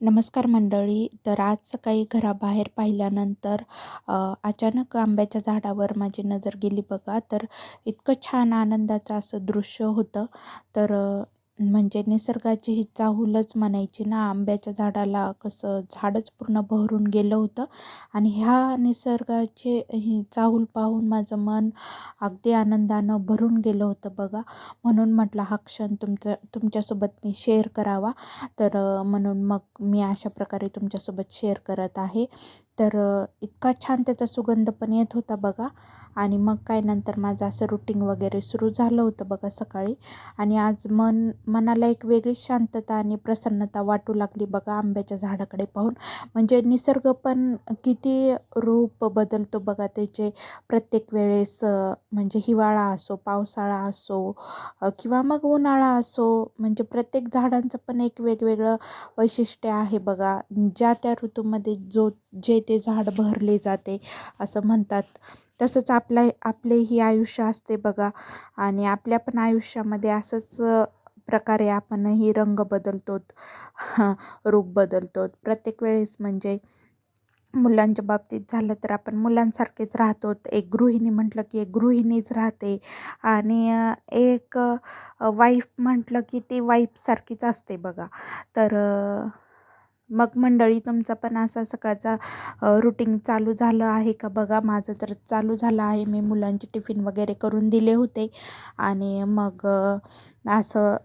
नमस्कार मंडळी. तर आज सकाळी घराबाहेर पाहिल्यानंतर अचानक आंब्याच्या झाडावर माझी नजर गेली बघा. तर इतकं छान आनंदाचं असं दृश्य होतं. तर म्हणजे निसर्गाची ही चाहूलच म्हणायची ना आंब्याच्या झाडाला कसं झाडच पूर्ण बहरून गेलं होतं. आणि ह्या निसर्गाची ही चाहूल पाहून माझं मन अगदी आनंदानं भरून गेलं होतं बघा. म्हणून म्हटलं हा क्षण तुमचं तुमच्यासोबत मी शेअर करावा. तर म्हणून मग मी अशा प्रकारे तुमच्यासोबत शेअर करत आहे. तर इतका छान त्याचा सुगंध पण येत होता बघा. आणि मग काय नंतर माझं असं रुटीन वगैरे सुरू झालं होतं बघा सकाळी. आणि आज मन मनाला एक वेगळीच शांतता आणि प्रसन्नता वाटू लागली बघा आंब्याच्या झाडाकडे पाहून. म्हणजे निसर्ग पण किती रूप बदलतो बघा त्याचे. प्रत्येक वेळेस म्हणजे हिवाळा असो पावसाळा असो किंवा मग उन्हाळा असो म्हणजे प्रत्येक झाडांचं पण एक वेगवेगळं वैशिष्ट्य आहे बघा. ज्या त्या ऋतूमध्ये जो जे ते झाड बहरले जाते असं म्हणतात. तसंच आपल्या आपलेही आयुष्य असते बघा. आणि आपल्या पण आयुष्यामध्ये असंच प्रकारे आपणही रंग बदलतो रूप बदलतो प्रत्येक वेळेस म्हणजे मुलांच्या बाबतीत झालं तर आपण मुलांसारखेच राहतो एक गृहिणी म्हटलं की एक गृहिणीच राहते. आणि एक वाईफ म्हटलं की ती वाईफसारखीच असते बघा. तर मग मंडळी तुमचा पण असा सकाळचा रुटीन चालू झालं आहे का? बघा माझं तर चालू झालं आहे. मी मुलांचे टिफिन वगैरे करून दिले होते. आणि मग असं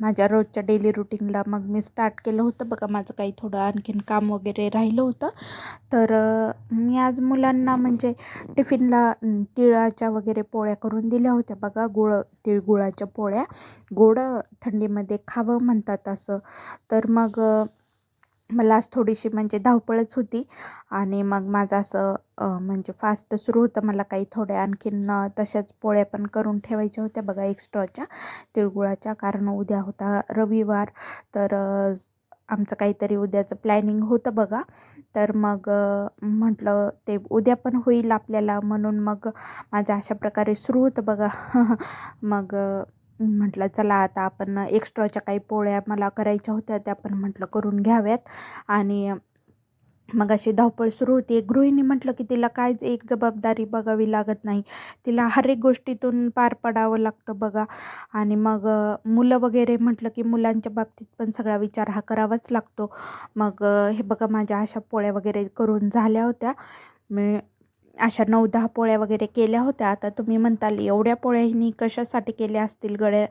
माझ्या रोजच्या डेली रुटीनला मग मी स्टार्ट केलं होतं. बघा माझं काही थोडं आणखीन काम वगैरे राहिलं होतं. तर मी आज मुलांना म्हणजे टिफिनला तिळाच्या वगैरे पोळ्या करून दिल्या होत्या. बघा गुळ तिळगुळाच्या पोळ्या. गोड थंडीमध्ये खावं म्हणतात असं. तर मग मला आज थोडीशी म्हणजे धावपळच होती आणि मग माझं असं म्हणजे फास्ट सुरू होतं. मला काही थोड्या आणखीन तशाच पोळ्या पण करून ठेवायच्या होत्या. बघा एक्स्ट्राच्या तिळगुळाच्या. कारण उद्या होता रविवार. तर आमचं काहीतरी उद्याचं प्लॅनिंग होतं बघा. तर मग म्हटलं ते उद्या पण होईल आपल्याला. म्हणून मग माझं अशा प्रकारे सुरू होतं बघा. मग म्हटलं चला आता आपण एक्स्ट्राच्या काही पोळ्या मला करायच्या होत्या त्या पण म्हटलं करून घ्याव्यात. आणि मग अशी धावपळ सुरू होती. गृहिणी म्हटलं की तिला काहीच एक जबाबदारी बघावी लागत नाही. तिला हर एक गोष्टीतून पार पडावं लागतं बघा. आणि मग मुलं वगैरे म्हटलं की मुलांच्या बाबतीत पण सगळा विचार हा करावाच लागतो. मग हे बघा माझ्या अशा पोळ्या वगैरे करून झाल्या होत्या. मी अशा नऊ दहा पोळ्या वगैरे केल्या होत्या. आता तुम्ही म्हणताल एवढ्या पोळ्यांनी कशासाठी केल्या असतील गड्या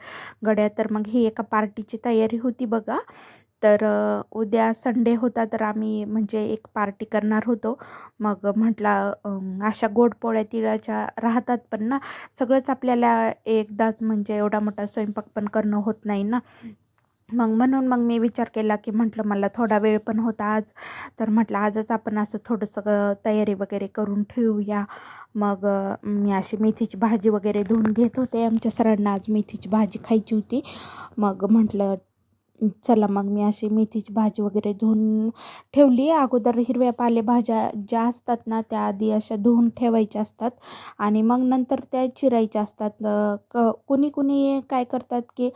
गड्या? तर मग ही एका पार्टीची तयारी होती बघा. तर उद्या संडे होता तर आम्ही म्हणजे एक पार्टी करणार होतो. मग म्हटला अशा गोड पोळ्या तिळाच्या राहतात पण ना सगळंच आपल्याला एकदाच म्हणजे एवढा मोठा स्वयंपाक पण करणं होत नाही ना. मग म्हणून मग मी विचार केला की म्हटलं मला थोडा वेळ पण होता आज. तर म्हटलं आजच आपण असं थोडंसं तयारी वगैरे करून ठेवूया. मग मी अशी मेथीची भाजी वगैरे धुवून घेत होते आमच्या सरांना. आज मेथीची भाजी खायची होती. मग म्हटलं चला मग मी अशी मेथीची भाजी वगैरे धुवून ठेवली. अगोदर हिरव्या पालेभाज्या ज्या असतात ना त्या आधी अशा धुवून ठेवायच्या असतात. आणि मग नंतर त्या चिरायच्या असतात. क कुणी कुणी काय करतात की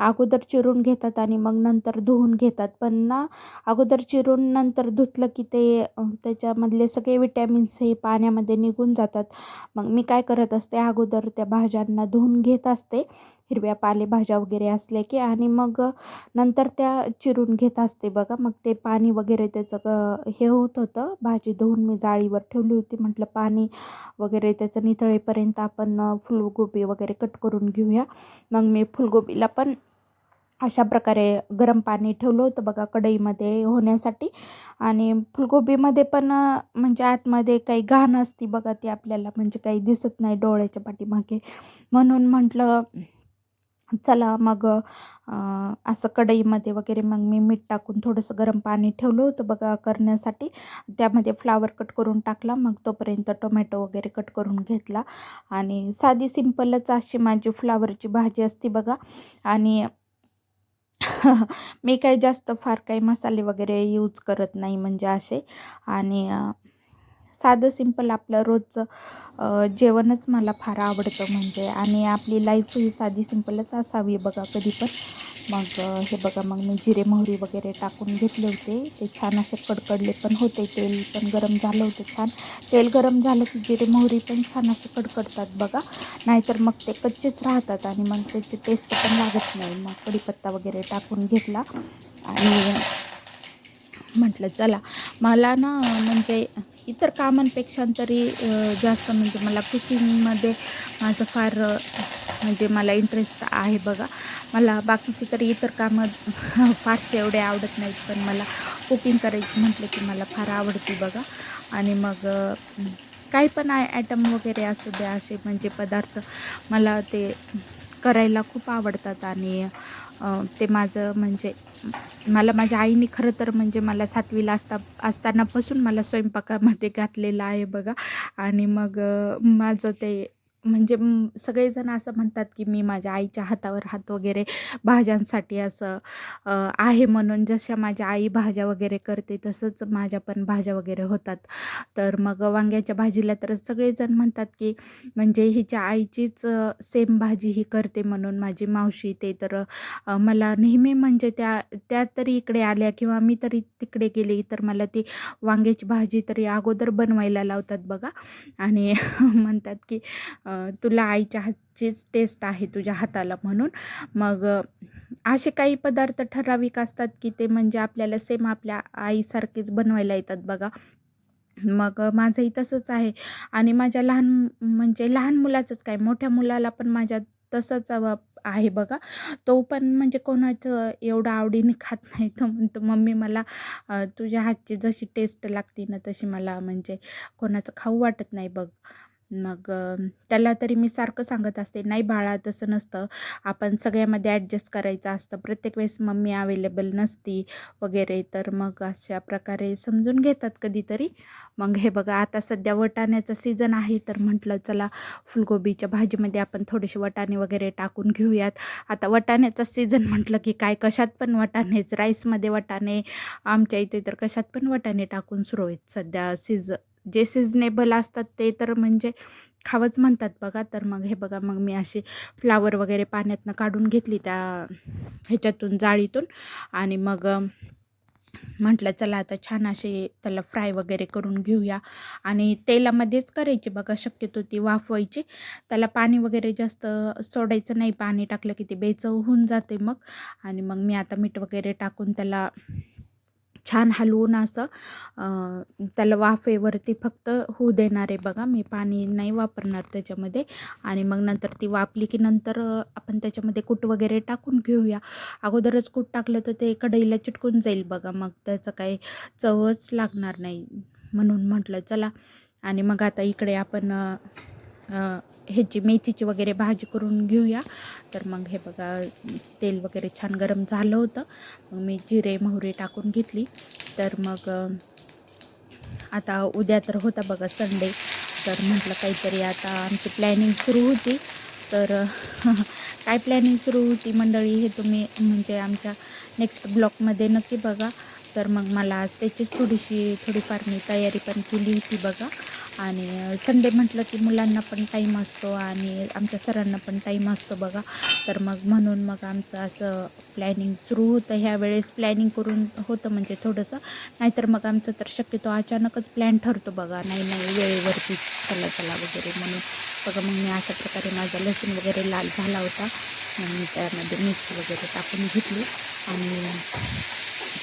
अगोदर चिरून घेतात आणि मग नंतर धुवून घेतात. पण ना अगोदर चिरून नंतर धुतलं की ते त्याच्यामधले सगळे विटॅमिन्स हे पाण्यामध्ये निघून जातात. मग मी काय करत असते अगोदर त्या भाज्यांना धुवून घेत असते. हिरव्या पालेभाज्या वगैरे असल्या की आणि मग नंतर त्या चिरून घेत असते बघा. मग ते पाणी वगैरे त्याचं हे होत होतं. भाजी धुवून मी जाळीवर ठेवली होती. म्हटलं पाणी वगैरे त्याचं नितळेपर्यंत आपण फुलगोबी वगैरे कट करून घेऊया. मग मी फुलगोबीला पण अशा प्रकारे गरम पाणी ठेवलं होतं बघा कढईमध्ये होण्यासाठी. आणि फुलगोबीमध्ये पण म्हणजे आतमध्ये काही घाण असती बघा ती आपल्याला म्हणजे काही दिसत नाही डोळ्याच्या पाठीमागे. म्हणून म्हटलं चला मग असं कढईमध्ये वगैरे मग मी मीठ टाकून थोडंसं गरम पाणी ठेवलं होतं बघा करण्यासाठी. त्यामध्ये फ्लावर कट करून टाकला मग तोपर्यंत टोमॅटो वगैरे कट करून घेतला. आणि साधी सिंपलच अशी माझी फ्लावरची भाजी असते बघा. आणि मी काही जास्त फार काही मसाले वगैरे यूज करत नाही म्हणजे असे. आणि साधं सिंपल आपलं रोजचं जेवणच मला फार आवडतं म्हणजे. आणि आपली लाईफ ही साधी सिंपलच असावी बघा कधी पण. मग हे बघा मग मी जिरे मोहरी वगैरे टाकून घेतले होते. ते छान असे कडकडले पण होते. तेल पण गरम झालं होतं छान. तेल गरम झालं की जिरे मोहरी पण छान असे कडकडतात बघा. नाहीतर मग ते कच्चेच राहतात आणि मग त्याची टेस्ट पण लागत नाही. मग कढीपत्ता वगैरे टाकून घेतला. आणि म्हटलं चला. मला ना म्हणजे इतर कामांपेक्षा तरी जास्त म्हणजे मला कुकिंगमध्ये माझं फार म्हणजे मला इंटरेस्ट आहे बघा. मला बाकीचे तरी इतर कामं फारसे एवढे आवडत नाहीत पण मला कुकिंग करायची म्हटलं की मला फार आवडते बघा. आणि मग काही पण आय ॲटम वगैरे असू द्या असे म्हणजे पदार्थ मला ते करायला खूप आवडतात. आणि ते माझं म्हणजे मला माझ्या आईने खरं तर म्हणजे मला सातवीला असता असतानापासून मला स्वयंपाकामध्ये घातलेलं आहे बघा. आणि मग माझं ते म्हणजे सगळेजण असं म्हणतात की मी माझ्या आईच्या हातावर हात वगैरे भाज्यांसाठी असं आहे म्हणून जशा माझ्या आई भाज्या वगैरे करते तसंच माझ्या पण भाज्या वगैरे होतात. तर मग वांग्याच्या भाजीला तर सगळेजण म्हणतात की म्हणजे हिच्या आईचीच सेम भाजी ही करते म्हणून माझी मावशी ते तर मला नेहमी म्हणजे त्या त्या तरी इकडे आल्या किंवा मी तरी तिकडे गेली तर मला ती वांग्याची भाजी तरी अगोदर बनवायला लावतात बघा. आणि म्हणतात की तुला आईच्या हातचीच टेस्ट आहे तुझ्या हाताला म्हणून. मग असे काही पदार्थ ठराविक असतात की ते म्हणजे आपल्याला सेम आपल्या आईसारखेच बनवायला येतात बघा. मग माझंही तसंच आहे. आणि माझ्या लहान म्हणजे लहान मुलाचंच काय मोठ्या मुलाला पण माझ्या तसंच आहे बघा. तो पण म्हणजे कोणाचं एवढं आवडीने खात नाही. तो म्हणतो मम्मी मला तुझ्या हातची जशी टेस्ट लागते ना तशी मला म्हणजे कोणाचं खाऊ वाटत नाही बघ. मग त्याला तरी मी सारखं सांगत असते नाही बाळा तसं नसतं. आपण सगळ्यामध्ये ॲडजस्ट करायचं असतं. प्रत्येक वेळेस मम्मी अवेलेबल नसती वगैरे तर मग अशा प्रकारे समजून घेतात कधीतरी. मग हे बघा आता सध्या वटाण्याचा सीझन आहे तर म्हटलं चला फुलगोबीच्या भाजीमध्ये आपण थोडेसे वटाणे वगैरे टाकून घेऊयात. आता वटाण्याचा सीझन म्हटलं की काय कशात पण वटाणेच. राईसमध्ये वटाणे आमच्या इथे तर कशात पण वटाणे टाकून सुरू आहेत सध्या सीझ जे सिजनेबल असतात ते तर म्हणजे खावंच म्हणतात बघा. तर मग हे बघा मग मी अशी फ्लावर वगैरे पाण्यातनं काढून घेतली त्या ह्याच्यातून जाळीतून. आणि मग म्हटलं चला आता छान असे त्याला फ्राय वगैरे करून घेऊया. आणि तेलामध्येच करायची बघा शक्यतो ती वाफवायची. त्याला पाणी वगैरे जास्त सोडायचं नाही. पाणी टाकलं की ते बेचव होऊन जाते मग. आणि मग मी आता मीठ वगैरे टाकून त्याला छान हलवून असं त्याला वाफेवरती फक्त होऊ देणार आहे बघा. मी पाणी नाही वापरणार त्याच्यामध्ये. आणि मग नंतर ती वाफली की नंतर आपण त्याच्यामध्ये कूट वगैरे टाकून घेऊया. अगोदरच कूट टाकलं तर ते कढईला चिटकून जाईल बघा. मग त्याचं काही चवच लागणार नाही म्हणून म्हटलं चला. आणि मग आता इकडे आपण ह्याची मेथीची वगैरे भाजी करून घेऊया. तर मग हे बघा तेल वगैरे छान गरम झालं होतं. मग मी जिरे मोहरी टाकून घेतली. तर मग आता उद्या तर होता बघा संडे. तर म्हटलं काहीतरी आता आमची प्लॅनिंग सुरू होती. तर काय प्लॅनिंग सुरू होती मंडळी हे तुम्ही म्हणजे आमच्या नेक्स्ट ब्लॉकमध्ये नक्की बघा. तर मग मला आज त्याचीच थोडीशी थोडीफार मी तयारी पण केली होती बघा. आणि संडे म्हटलं की मुलांना पण टाईम असतो आणि आमच्या सरांना पण टाईम असतो बघा. तर मग म्हणून मग आमचं असं प्लॅनिंग सुरू होतं. ह्या वेळेस प्लॅनिंग करून होतं म्हणजे थोडंसं. नाहीतर मग आमचं तर शक्यतो अचानकच प्लॅन ठरतो बघा. नाही नाही वेळेवरती चला चला वगैरे म्हणून. बघा मग मी अशा प्रकारे माझा लसूण वगैरे लाल झाला होता. आणि त्यामध्ये मिरची वगैरे टाकून घेतली. आणि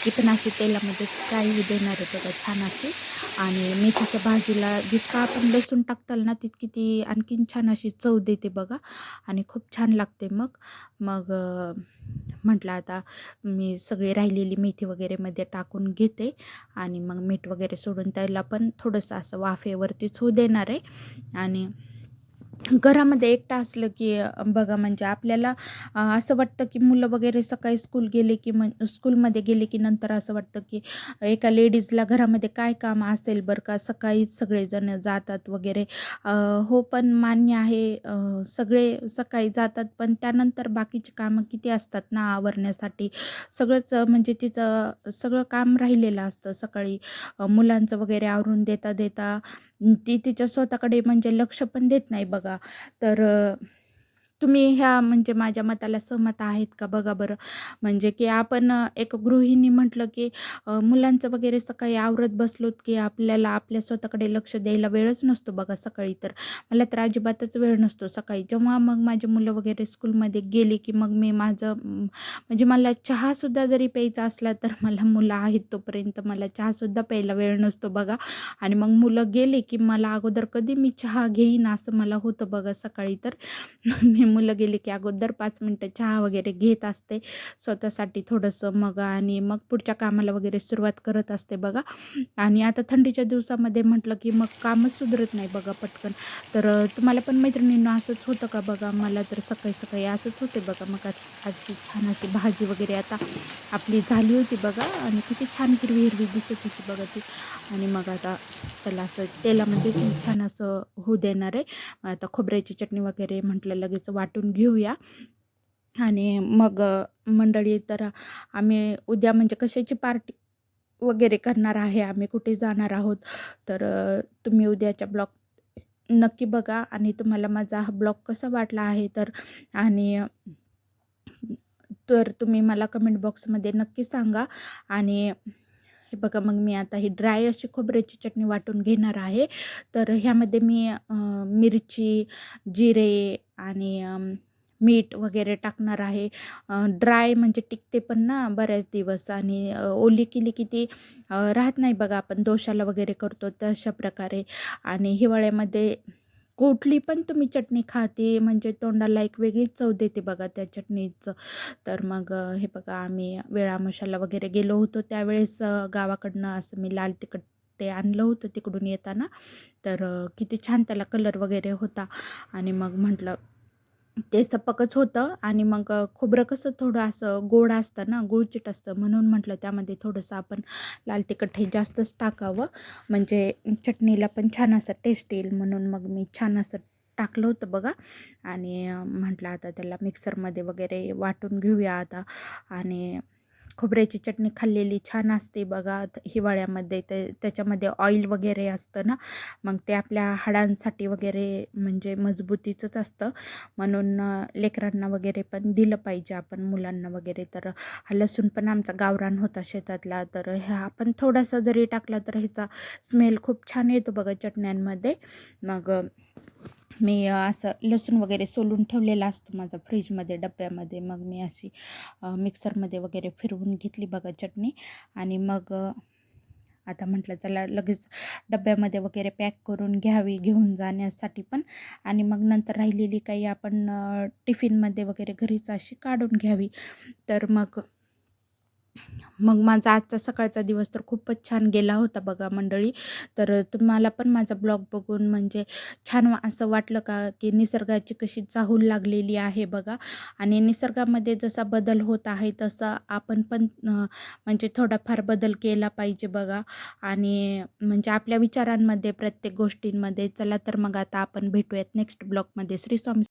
ती पण अशी तेलामध्ये फ्राई देणार आहे बघा छान अशी. आणि मेथीच्या भाजीला जितका आपण लसूण टाकताल ना तितकी ती आणखीन छान अशी चव देते बघा. आणि खूप छान लागते मग. मग म्हटलं आता मी सगळी राहिलेली मेथी वगैरेमध्ये टाकून घेते. आणि मग मीठ वगैरे सोडून त्याला पण थोडंसं असं वाफेवरतीच होऊ देणार आहे. आणि घरामध्ये एकटं असलं की बघा म्हणजे आपल्याला असं वाटतं की मुलं वगैरे सकाळी स्कूल गेले की मग स्कूलमध्ये गेले की नंतर असं वाटतं की एका लेडीजला घरामध्ये काय काम असेल बरं का? सकाळीच सगळेजण जातात वगैरे. हो पण मान्य आहे सगळे सकाळी जातात पण त्यानंतर बाकीची कामं किती असतात ना आवरण्यासाठी? सगळंच म्हणजे तिचं सगळं काम राहिलेलं असतं सकाळी. मुलांचं वगैरे आवरून देता देता ती तिच्या स्वतःकडे म्हणजे लक्ष पण देत नाही बघा. तर तुम्ही ह्या म्हणजे माझ्या मताला सहमत आहेत का बघा बरं. म्हणजे की आपण एक गृहिणी म्हटलं की मुलांचं वगैरे सकाळी आवरत बसलोत की आपल्याला आपल्या स्वतःकडे लक्ष द्यायला वेळच नसतो बघा सकाळी तर. मला तर अजिबातच वेळ नसतो सकाळी. जेव्हा मग माझी मुलं वगैरे स्कूलमध्ये गेली की मग मी माझं म्हणजे मला चहासुद्धा जरी प्यायचा असला तर मला मुलं आहेत तोपर्यंत मला चहासुद्धा प्यायला वेळ नसतो बघा. आणि मग मुलं गेले की मला अगोदर कधी मी चहा घेईन असं मला होतं बघा सकाळी तर. मी मुलं गेली की अगोदर पाच मिनटं चहा वगैरे घेत असते स्वतःसाठी थोडंसं मग आणि मग पुढच्या कामाला वगैरे सुरुवात करत असते बघा. आणि आता थंडीच्या दिवसामध्ये म्हटलं की मग कामच सुधरत नाही बघा पटकन. तर तुम्हाला पण मैत्रिणींना असंच होतं का बघा? मला तर सकाळी-सकाळी असंच होते बघा. मग अशी छान अशी भाजी वगैरे आता आपली झाली होती बघा आणि किती छान हिरवी-हिरवी दिसत होती बघा ती. आणि मग आता त्याला असं तेलामध्येच छान असं होऊ देणार आहे. आता खोबऱ्याची चटणी वगैरे म्हटलं लगेच वाटून घेऊया. आणि मग मंडळी तर आम्ही उद्या म्हणजे कशाची पार्टी वगैरे करणार आहे, आम्ही कुठे जाणार आहोत. तर तुम्ही उद्याच्या ब्लॉग नक्की बघा आणि तुम्हाला माझा हा ब्लॉग कसा वाटला आहे तर आणि तर तुम्ही मला कमेंट बॉक्समध्ये नक्की सांगा. आणि हे बघा मग मी आता ही ड्राय अशी खोबऱ्याची चटणी वाटून घेणार आहे. तर ह्यामध्ये मी मिरची, जिरे आणि मीठ वगैरे टाकणार आहे. ड्राय म्हणजे टिकते पण ना बऱ्याच दिवस आणि ओली केली की ती राहत नाही बघा आपण दोशाला वगैरे करतो तशा प्रकारे. आणि हिवाळ्यामध्ये कुठली पण तुम्ही चटणी खाते म्हणजे तोंडाला एक वेगळीच चव देते बघा त्या चटणीचं. तर मग हे बघा आम्ही वेळामशाला वगैरे गेलो होतो त्यावेळेस गावाकडनं असं मी लाल तिखट ते आणलं होतं तिकडून येताना. तर किती छान त्याला कलर वगैरे होता आणि मग म्हटलं ते सपकच होतं आणि मग खोबरं कसं थोडं असं गोड असतं ना, गुळचिट असतं म्हणून म्हटलं त्यामध्ये थोडंसं आपण लाल तिखट हे जास्तच टाकावं. म्हणजे चटणीला पण छान असं टेस्ट येईल म्हणून मग मी छान असं टाकलं होतं बघा. आणि म्हटलं आता त्याला मिक्सरमध्ये वगैरे वाटून घेऊया आता. आणि खोबऱ्याची चटणी खाल्लेली छान असते बघा हिवाळ्यामध्ये ते त्याच्यामध्ये ऑइल वगैरे असतं ना, मग ते आपल्या हाडांसाठी वगैरे म्हणजे मजबूतीचंच असतं. म्हणून लेकरांना वगैरे पण दिलं पाहिजे आपण मुलांना वगैरे. तर हा लसूण पण आमचा गावरान होता शेतातला. तर ह्या आपण थोडासा जरी टाकला तर ह्याचा स्मेल खूप छान येतो बघा चटण्यांमध्ये. मग मी असं लसूण वगैरे सोलून ठेवलेला असतो माझा फ्रीजमध्ये डब्यामध्ये. मग मी अशी मिक्सरमध्ये वगैरे फिरवून घेतली बघा चटणी आणि मग आता म्हटलं चला लगेच डब्यामध्ये वगैरे पॅक करून घ्यावी घेऊन जाण्यासाठी पण आणि मग नंतर राहिलेली काही आपण टिफिनमध्ये वगैरे घरीच अशी काढून घ्यावी. तर मग मग माझा आजचा सकाळचा दिवस तर खूपच छान गेला होता बघा मंडळी. तर तुम्हाला पण माझा ब्लॉग बघून म्हणजे छान असं वाटलं का, की निसर्गाची कशी चाहूल लागलेली आहे बघा. आणि निसर्गामध्ये जसा बदल होत आहे तसा आपण पण म्हणजे थोडाफार बदल केला पाहिजे बघा. आणि म्हणजे आपल्या विचारांमध्ये प्रत्येक गोष्टींमध्ये. चला तर मग आता आपण भेटूयात नेक्स्ट ब्लॉगमध्ये. श्री स्वामी